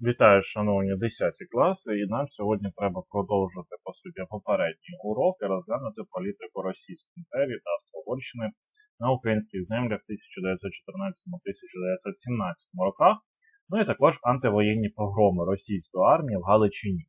Вітаю, шановні 10 класи, і нам сьогодні треба продовжити, по суті, попередні уроки, розглянути політику Російської імперії та Австро-Угорщини на українських землях в 1914-1917 роках, ну і також антивоєнні погроми російської армії в Галичині.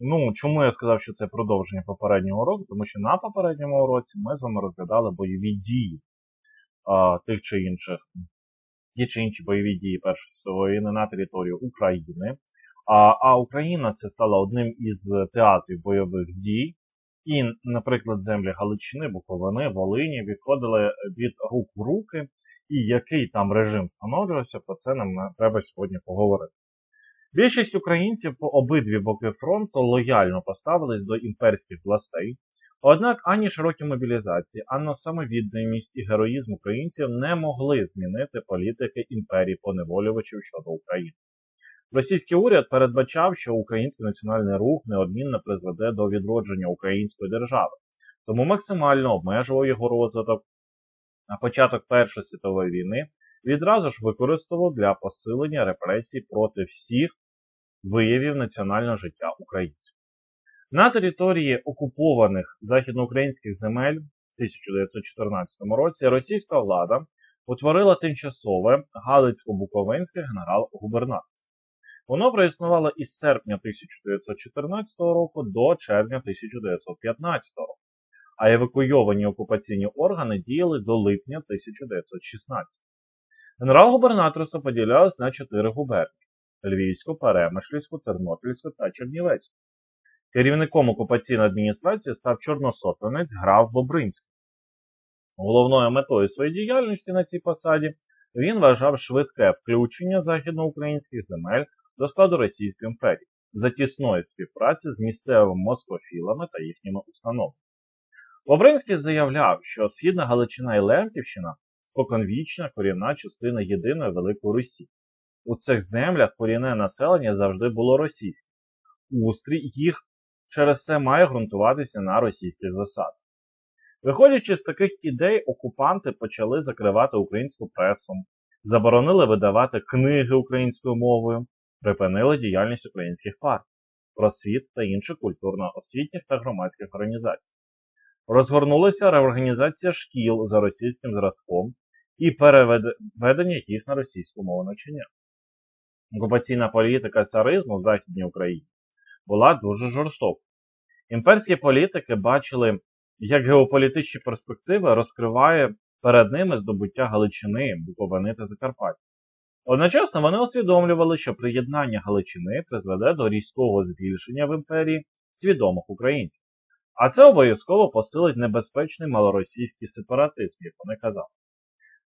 Ну, чому я сказав, що це продовження попереднього уроку? Тому що на попередньому уроці ми з вами розглядали бойові дії а, тих чи інших ті чи інші бойові дії Першої світової війни на території України. А, а Україна це стала одним із театрів бойових дій. І, наприклад, землі Галичини, Буковини, Волині відходили від рук в руки, і який там режим встановлювався, про це нам треба сьогодні поговорити. Більшість українців по обидві боки фронту лояльно поставились до імперських властей, однак ані широкі мобілізації, ані самовідданість і героїзм українців не могли змінити політики імперії поневолювачів щодо України. Російський уряд передбачав, що український національний рух неодмінно призведе до відродження української держави, тому максимально обмежував його розвиток. На початок Першої світової війни відразу ж використовував для посилення репресій проти всіх виявів національного життя українців. На території окупованих західноукраїнських земель в 1914 році російська влада утворила тимчасове Галицько-Буковинське генерал-губернаторство. Воно проіснувало із серпня 1914 року до червня 1915 року, а евакуйовані окупаційні органи діяли до липня 1916. Генерал-губернаторство поділялось на чотири губернії: Львівську, Перемишльську, Тернопільську та Чернівецьку. Керівником окупаційної адміністрації став чорносотенець граф Бобринський. Головною метою своєї діяльності на цій посаді він вважав швидке включення західноукраїнських земель до складу Російської імперії за тісної співпраці з місцевими москофілами та їхніми установами. Бобринський заявляв, що Східна Галичина і Лемківщина споконвічна корінна частина єдиної Великої Русі. У цих землях корінне населення завжди було російське. Устрій їх через це має ґрунтуватися на російських засадах. Виходячи з таких ідей, окупанти почали закривати українську пресу, заборонили видавати книги українською мовою, припинили діяльність українських партій, просвіт та інших культурно-освітніх та громадських організацій. Розгорнулася реорганізація шкіл за російським зразком і переведення їх на російську мову навчання. Окупаційна політика царизму в Західній Україні була дуже жорстокою. Імперські політики бачили, як геополітичні перспективи розкриває перед ними здобуття Галичини, Буковини та Закарпаття. Одночасно вони усвідомлювали, що приєднання Галичини призведе до різкого збільшення в імперії свідомих українців. А це обов'язково посилить небезпечний малоросійський сепаратизм, як вони казали.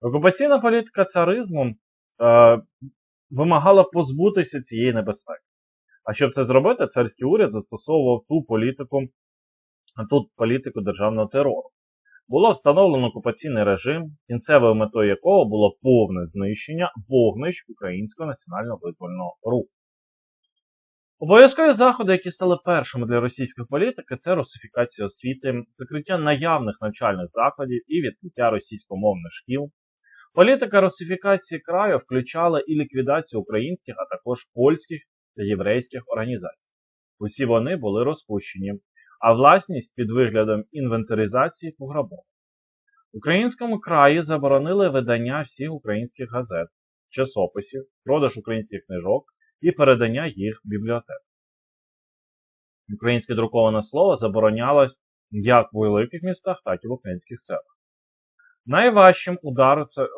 Окупаційна політика царизму е, вимагала позбутися цієї небезпеки. А щоб це зробити, царський уряд застосовував ту політику, ту політику державного терору. Було встановлено окупаційний режим, кінцевою метою якого було повне знищення вогнищ українського національного визвольного руху. Обов'язкові заходи, які стали першими для російської політики, це русифікація освіти, закриття наявних навчальних закладів і відкриття російськомовних шкіл. Політика русифікації краю включала і ліквідацію українських, а також польських та єврейських організацій. Усі вони були розпущені, а власність під виглядом інвентаризації пограбована. В українському краї заборонили видання всіх українських газет, часописів, продаж українських книжок і передання їх в бібліотеку. Українське друковане слово заборонялось як в великих містах, так і в українських селах. Найважчим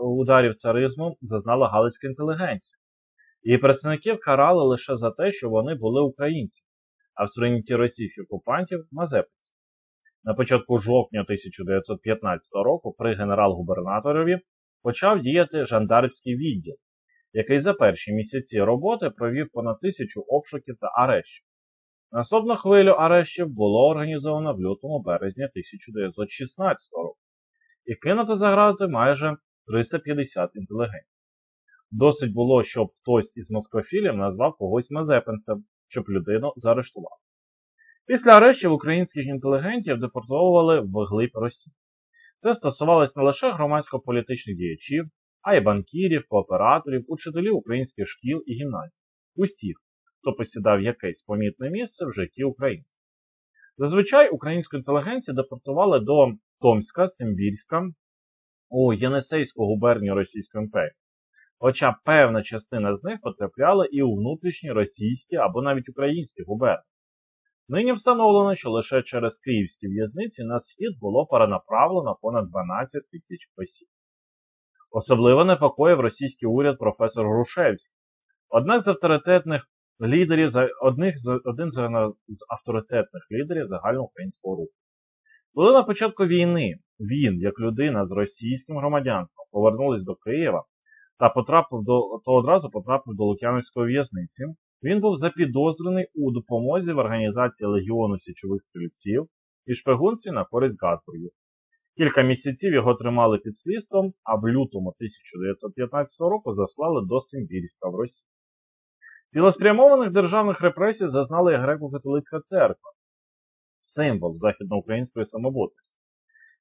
ударів царизму зазнала галицька інтелігенція. Її представників карали лише за те, що вони були українці, а в сприйнятті російських окупантів мазепиці. На початку жовтня 1915 року при генерал-губернаторові почав діяти жандармський відділ, який за перші місяці роботи провів понад тисячу обшуків та арештів. Наступну хвилю арештів було організовано в лютому березні 1916 року і кинуто за грати майже 350 інтелігентів. Досить було, щоб хтось із москофілів назвав когось мазепинцем, щоб людину заарештували. Після арештів українських інтелігентів депортовували в глиб Росії. Це стосувалось не лише громадсько-політичних діячів, а й банкірів, кооператорів, учителів українських шкіл і гімназій. Усіх, хто посідав якесь помітне місце в житті українців. Зазвичай українську інтелігенцію депортували до Томська, Симбірська у Єнесейську губернію Російської імперії. Хоча певна частина з них потрапляла і у внутрішні російські або навіть українські губернії. Нині встановлено, що лише через київські в'язниці на схід було перенаправлено понад 12 тисяч осіб. Особливо непокоїв російський уряд професор Грушевський. Однак з авторитетних лідерів, одних один з, з авторитетних лідерів загальноукраїнського руху. Коли на початку війни він, як людина з російським громадянством, повернулись до Києва та потрапив до, то одразу потрапив до Лук'яновської в'язниці, він був запідозрений у допомозі в організації Легіону січових стрільців і шпигунстві на користь Газбургів. Кілька місяців його тримали під слідством, а в лютому 1915 року заслали до Симбірська в Росії. Цілеспрямованих державних репресій зазнала і греко-католицька церква, символ західноукраїнської самобутності.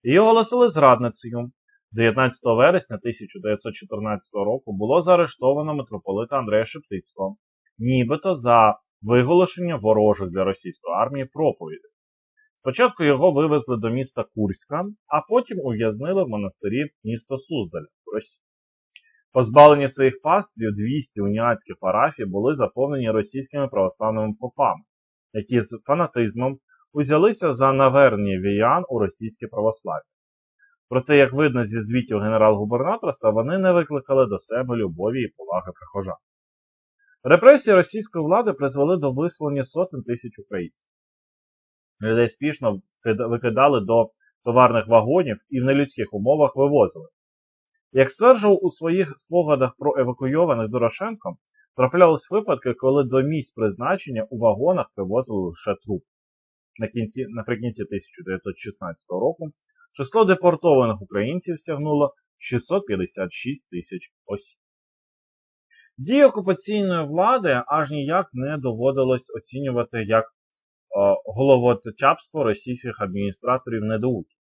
Її оголосили зрадницею. 19 вересня 1914 року було заарештовано митрополита Андрея Шептицького, нібито за виголошення ворожих для російської армії проповідей. Спочатку його вивезли до міста Курська, а потім ув'язнили в монастирі місто Суздаль в Росії. Позбавлені своїх пастрів 200 уніатських парафій були заповнені російськими православними попами, які з фанатизмом узялися за навернення віян у російське православ'я. Проте, як видно зі звітів генерал-губернаторства, вони не викликали до себе любові і поваги прихожан. Репресії російської влади призвели до виселення сотень тисяч українців. Людей спішно викидали до товарних вагонів і в нелюдських умовах вивозили. Як стверджував у своїх спогадах про евакуйованих Дорошенко, траплялись випадки, коли до місць призначення у вагонах привозили лише труп. Наприкінці 1916 року число депортованих українців сягнуло 656 тисяч осіб. Дії окупаційної влади аж ніяк не доводилось оцінювати як о, головотяпство російських адміністраторів недоуків.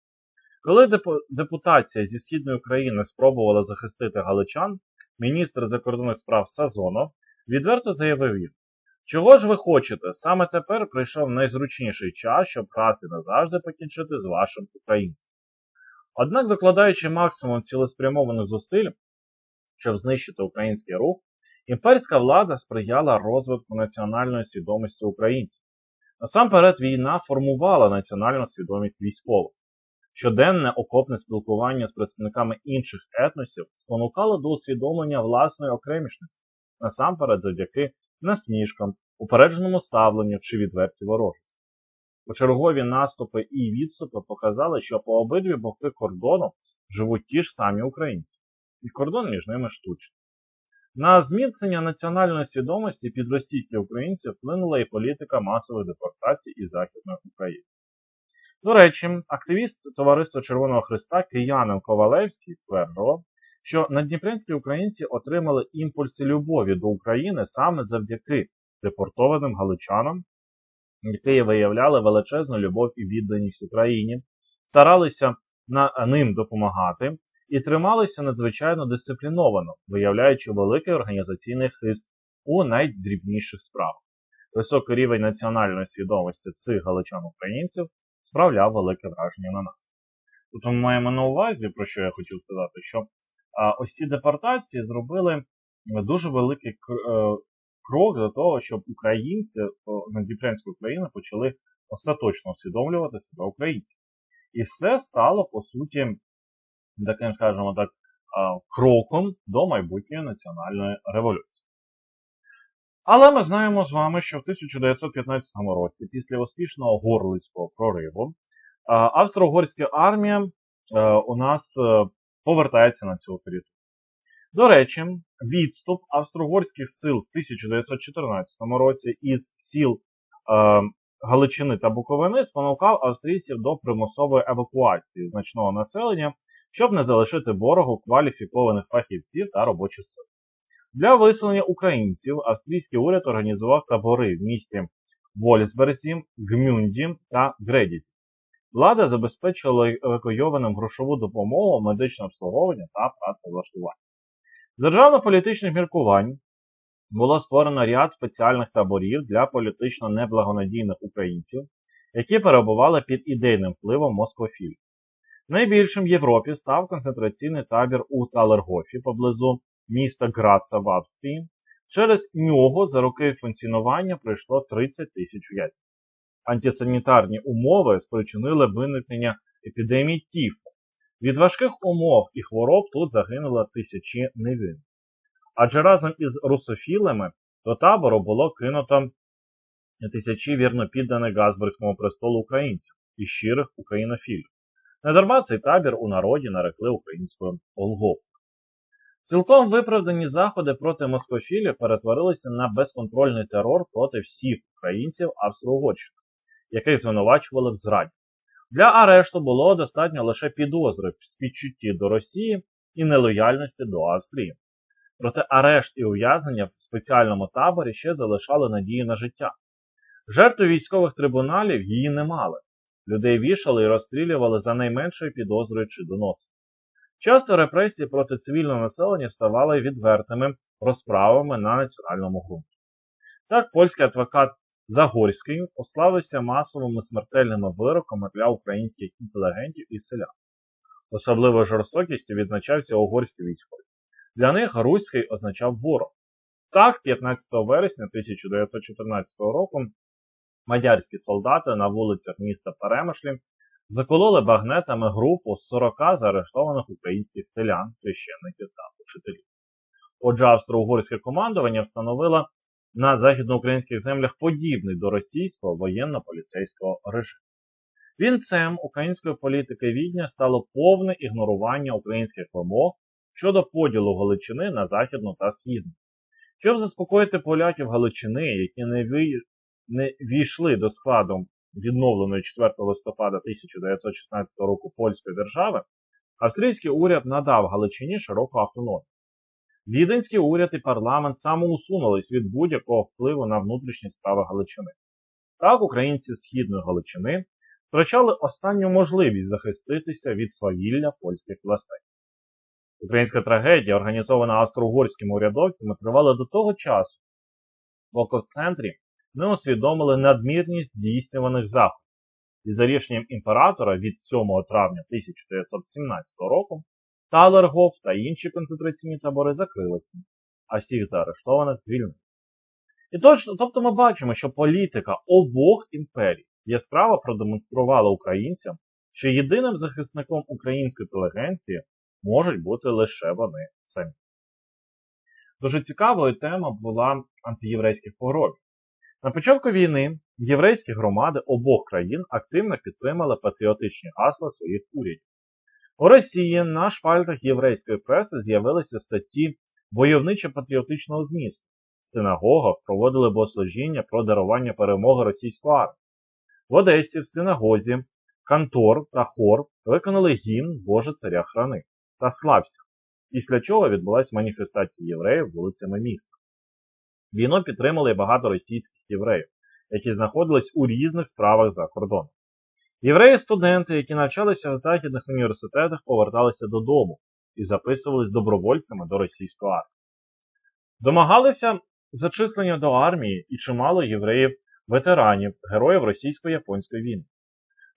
Коли депутація зі східної України спробувала захистити галичан, міністр закордонних справ Сазонов відверто заявив їм, чого ж ви хочете, саме тепер прийшов найзручніший час, щоб раз і назавжди покінчити з вашим українством. Однак, докладаючи максимум цілеспрямованих зусиль, щоб знищити український рух, імперська влада сприяла розвитку національної свідомості українців. Насамперед, війна формувала національну свідомість військових. Щоденне окопне спілкування з представниками інших етносів спонукало до усвідомлення власної окремішності, насамперед завдяки насмішкам, упередженому ставленню чи відвертій ворожості. Почергові наступи і відступи показали, що по обидві боки кордону живуть ті ж самі українці, і кордон між ними штучний. На зміцнення національної свідомості під російські українці вплинула і політика масових депортацій із Західної України. До речі, активіст Товариства Червоного Христа Киянин Ковалевський стверджував, що надніпрянські українці отримали імпульси любові до України саме завдяки депортованим галичанам, які виявляли величезну любов і відданість Україні, старалися на ним допомагати і трималися надзвичайно дисципліновано, виявляючи великий організаційний хист у найдрібніших справах. Високий рівень національної свідомості цих галичан-українців справляв велике враження на нас. Тут ми маємо на увазі, про що я хотів сказати, що ось ці депортації зробили дуже великий е, крок до того, щоб українці Надніпрянської України почали остаточно усвідомлювати себе українців. І це стало, по суті, таким, скажімо так, кроком до майбутньої національної революції. Але ми знаємо з вами, що в 1915 році, після успішного горлицького прориву, австро-угорська армія у нас е, повертається на цю територію. До речі, відступ австро-угорських сил в 1914 році із сіл е, Галичини та Буковини спонукав австрійців до примусової евакуації значного населення, щоб не залишити ворогу кваліфікованих фахівців та робочих сил. Для виселення українців австрійський уряд організував табори в місті Вольсберзі, Гмюнді та Гредізі. Влада забезпечила евакуйованим грошову допомогу, медичне обслуговування та працевлаштування. З державно-політичних міркувань було створено ряд спеціальних таборів для політично неблагонадійних українців, які перебували під ідейним впливом москофілів. Найбільшим в Європі став концентраційний табір у Талергофі поблизу міста Граца в Австрії. Через нього за роки функціонування пройшло 30 тисяч в'язнів. Антисанітарні умови спричинили виникнення епідемії тіфу. Від важких умов і хвороб тут загинуло тисячі невинних. Адже разом із русофілами до табору було кинуто тисячі вірно підданих Газбурзькому престолу українців і щирих українофілів. Недарма цей табір у народі нарекли українською Олгофою. Цілком виправдані заходи проти москофілів перетворилися на безконтрольний терор проти всіх українців Австро-Угорщини, яких звинувачували в зраді. Для арешту було достатньо лише підозри в співчутті до Росії і нелояльності до Австрії. Проте арешт і ув'язнення в спеціальному таборі ще залишали надії на життя. Жертви військових трибуналів її не мали. Людей вішали і розстрілювали за найменшою підозрою чи доносом. Часто репресії проти цивільного населення ставали відвертими розправами на національному ґрунті. Так, польський адвокат Загорський ославився масовими смертельними вироками для українських інтелігентів і селян. Особливою жорстокістю відзначався угорський військовий. Для них Руський означав ворог. Так, 15 вересня 1914 року мадярські солдати на вулицях міста Перемишлі закололи багнетами групу з 40 заарештованих українських селян, священників та учителів. Отже, австро-угорське командування встановило на західноукраїнських землях подібний до російського воєнно-поліцейського режиму. Вінцем української політики відня стало повне ігнорування українських вимог щодо поділу Галичини на західну та східну. Щоб заспокоїти поляків Галичини, які не, не війшли до складу відновленої 4 листопада 1916 року польської держави, австрійський уряд надав Галичині широку автономію. Віденський уряд і парламент самоусунулись від будь-якого впливу на внутрішні справи Галичини. Так, українці Східної Галичини втрачали останню можливість захиститися від свавілля польських властей. Українська трагедія, організована австро-угорськими урядовцями, тривала до того часу, поки в центрі не усвідомили надмірність здійснюваних заходів. І за рішенням імператора від 7 травня 1917 року Талергоф та інші концентраційні табори закрилися, а всіх заарештованих звільнили. І точно, тобто ми бачимо, що політика обох імперій яскраво продемонструвала українцям, що єдиним захисником української інтелігенції можуть бути лише вони самі. Дуже цікавою тема була антиєврейських погромів. На початку війни єврейські громади обох країн активно підтримали патріотичні гасла своїх урядів. У Росії на шпальтах єврейської преси з'явилися статті войовничо-патріотичного змісту. В синагогах проводили богослужіння про дарування перемоги російської армії. В Одесі в синагозі Кантор та Хор виконали гімн Боже Царя Храни та Слався, після чого відбулася маніфестація євреїв вулицями міста. Війну підтримали багато російських євреїв, які знаходились у різних справах за кордоном. Євреї-студенти, які навчалися в західних університетах, поверталися додому і записувались добровольцями до російської армії. Домагалися зачислення до армії і чимало євреїв-ветеранів, героїв російсько-японської війни.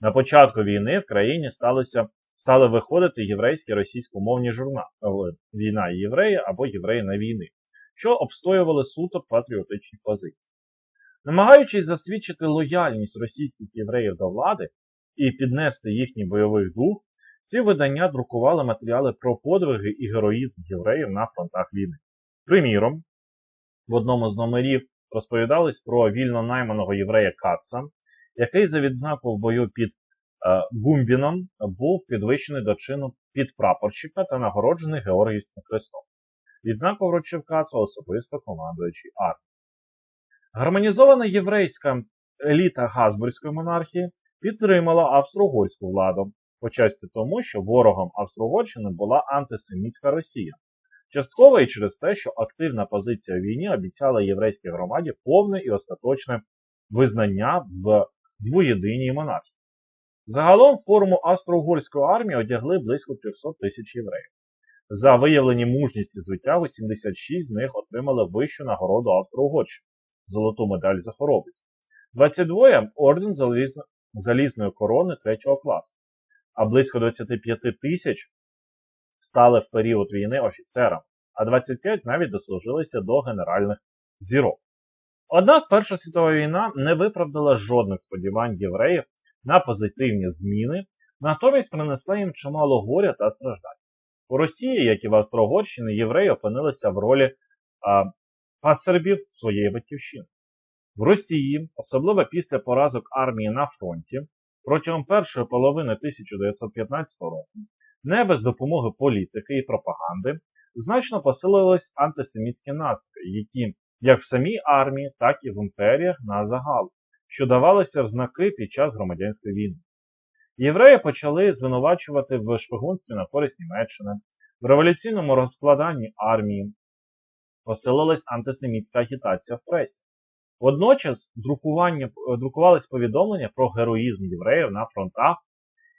На початку війни в країні сталося, стали виходити єврейські російськомовні журнали Війна і євреї або Євреї на війни, що обстоювали суто патріотичні позиції. Намагаючись засвідчити лояльність російських євреїв до влади, і піднести їхній бойовий дух, ці видання друкували матеріали про подвиги і героїзм євреїв на фронтах війни. Приміром, в одному з номерів розповідались про вільно найманого єврея Каца, який за відзнаку в бою під е, Гумбіном був підвищений до чину підпрапорщика та нагороджений Георгіївським хрестом. Відзнаку вручив Кацу особисто командуючий армії. Гармонізована єврейська еліта Газбурзької монархії підтримала австро-угорську владу, почасті тому, що ворогом Австро-Угорщини була антисемітська Росія. Частково і через те, що активна позиція в війні обіцяла єврейській громаді повне і остаточне визнання в двоєдиній монархії. Загалом форму австро-угорської армії одягли близько 300 тисяч євреїв. За виявлені мужність і звиття 86 з них отримали вищу нагороду Австро-Угорщини золоту медаль за хоробрість. 22 орден. Залізної корони третього класу, а близько 25 тисяч стали в період війни офіцерами, а 25 навіть дослужилися до генеральних зірок. Однак Перша світова війна не виправдала жодних сподівань євреїв на позитивні зміни, натомість принесла їм чимало горя та страждань. У Росії, як і в Австро-Угорщині, євреї опинилися в ролі а, пасербів своєї батьківщини. В Росії, особливо після поразок армії на фронті, протягом першої половини 1915 року, не без допомоги політики і пропаганди, значно посилились антисемітські настрої, які як в самій армії, так і в імперіях на загал, що давалися в знаки під час громадянської війни. Євреї почали звинувачувати в шпигунстві на користь Німеччини, в революційному розкладанні армії, посилилась антисемітська агітація в пресі. Водночас друкування, друкувались повідомлення про героїзм євреїв на фронтах,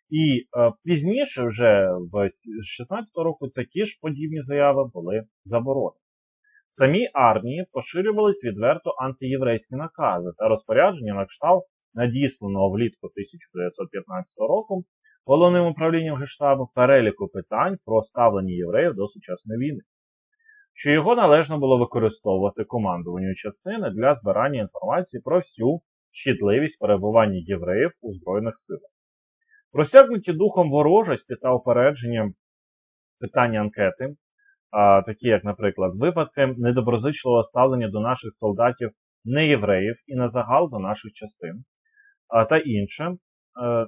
і е, пізніше, вже в 16 року, такі ж подібні заяви були заборонені. В самій армії поширювались відверто антиєврейські накази та розпорядження на кшталт надісланого влітку 1915 року головним управлінням Гештабу переліку питань про ставлення євреїв до сучасної війни, що його належно було використовувати командуванню частини для збирання інформації про всю шкідливість перебування євреїв у Збройних силах. Просягнуті духом ворожості та опередженням питання анкети, такі як, наприклад, випадки недоброзичливого ставлення до наших солдатів неєвреїв і на загал до наших частин, та інше, е,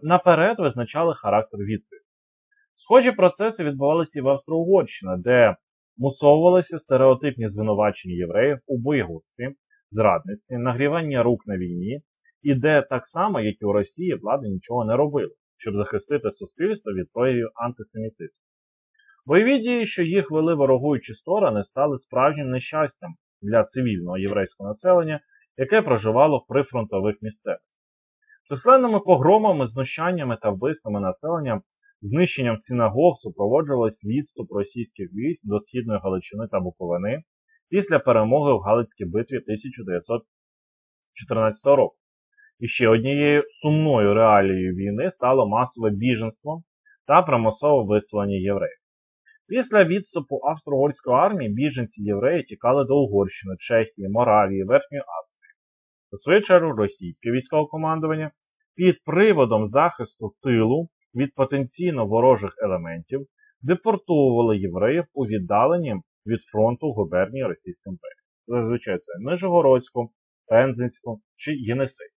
наперед визначали характер відповіді. Схожі процеси відбувалися і в Австро-Угорщині, де мусовувалися стереотипні звинувачення євреїв у боєгодстві, зрадниці, нагрівання рук на війні, і де так само, як і у Росії, влада нічого не робила, щоб захистити суспільство від проявів антисемітизму. Бойові дії, що їх вели ворогуючі сторони, стали справжнім нещастям для цивільного єврейського населення, яке проживало в прифронтових місцевостях. Численними погромами, знущаннями та вбивствами населення, знищенням синагог супроводжувалось відступ російських військ до Східної Галичини та Буковини після перемоги в Галицькій битві 1914 року. І ще однією сумною реалією війни стало масове біженство та примусове виселення євреїв. Після відступу австро-угорської армії біженці євреї тікали до Угорщини, Чехії, Моравії, Верхньої Австрії. У свою чергу, російське військове командування під приводом захисту тилу від потенційно ворожих елементів депортовували євреїв у віддалені від фронту губернії Російської імперії. Зазвичай це Нижегородську, Пензенську чи Єнисей.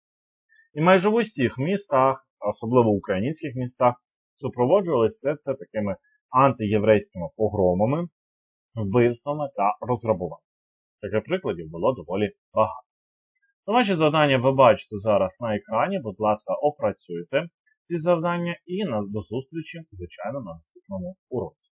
І майже в усіх містах, особливо в українських містах, супроводжували все це такими антиєврейськими погромами, вбивствами та розграбуваннями. Таких прикладів було доволі багато. Домашні завдання ви бачите зараз на екрані. Будь ласка, опрацюйте ці завдання і до зустрічі, звичайно, на наступному уроці.